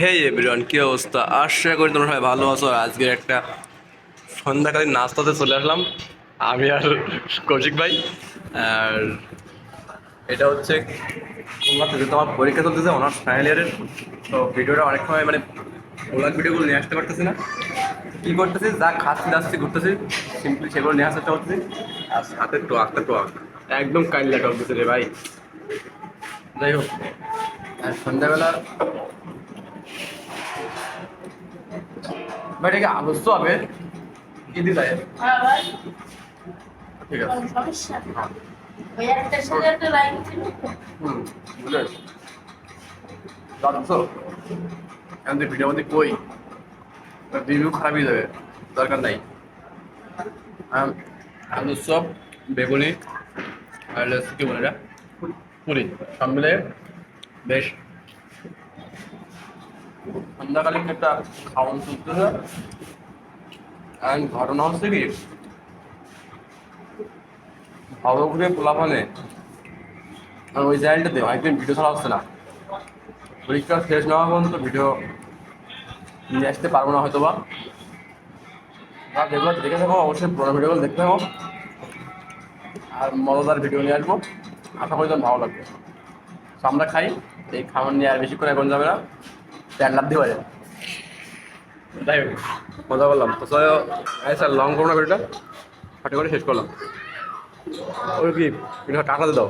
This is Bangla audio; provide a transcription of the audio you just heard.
হে এভরিওয়ান কি অবস্থা? আশা করি তোমরা সবাই ভালো আছো। আর আজকে একটা সন্ধ্যাকালীন নাস্তাতে চলে আসলাম। আমি আর কৌশিক ভাই। আর এটা হচ্ছে তোমরা তোমার পরীক্ষা চলতেছে অনার্স ফাইনাল ইয়ারের তো ভিডিওটা অনেক সময় মানে ওলার ভিডিওগুলো নিয়ে আসতে পারতেছি না। কী করতেছি? যা খাচ্ছি, দাচ্ছি, ঘুরতেছি সিম্পলি সেগুলো নিয়ে আসার করতেছি আর সাথে টোয়াকটা টোয়াক একদম কাইল্লা টকতেছে রে ভাই। যাই হোক, আর সন্ধ্যাবেলা ভাই, এটাকে আলস্য হবে। ঠিক আছে। মধ্যে কই? রিভিউ খারাপ হয়ে যাবে, দরকার নাই। আলুর বেগুনি, আর কি বলে এটা? সব মিলে বেশ সন্ধ্যাকালীন একটা খাওয়ান চলতেছে আর ঘটনা হচ্ছে কি ভবঘুরে পোলাপানে ওই চ্যানেলটাতে অনেকদিন ভিডিও ছাড়া হচ্ছে না। পরীক্ষা শেষ না হওয়া পর্যন্ত ভিডিও নিয়ে আসতে পারব না হয়তো বা আর যেগুলো দেখে থাকো, অবশ্যই পুরোনো ভিডিওগুলো দেখতে থাকো। আর মজাদার ভিডিও নিয়ে আসব। আশা করি তোমার ভালো লাগবে। তো আমরা খাই, এই খাবার নিয়ে আর বেশি করে এখন যাবে না। প্যান লাভ দিয়ে মজা করলাম তো স্যার, লং করব না ভিডিওটা ফাটে করে শেষ করলাম। ওই কি ভিডিও টাটা দাও।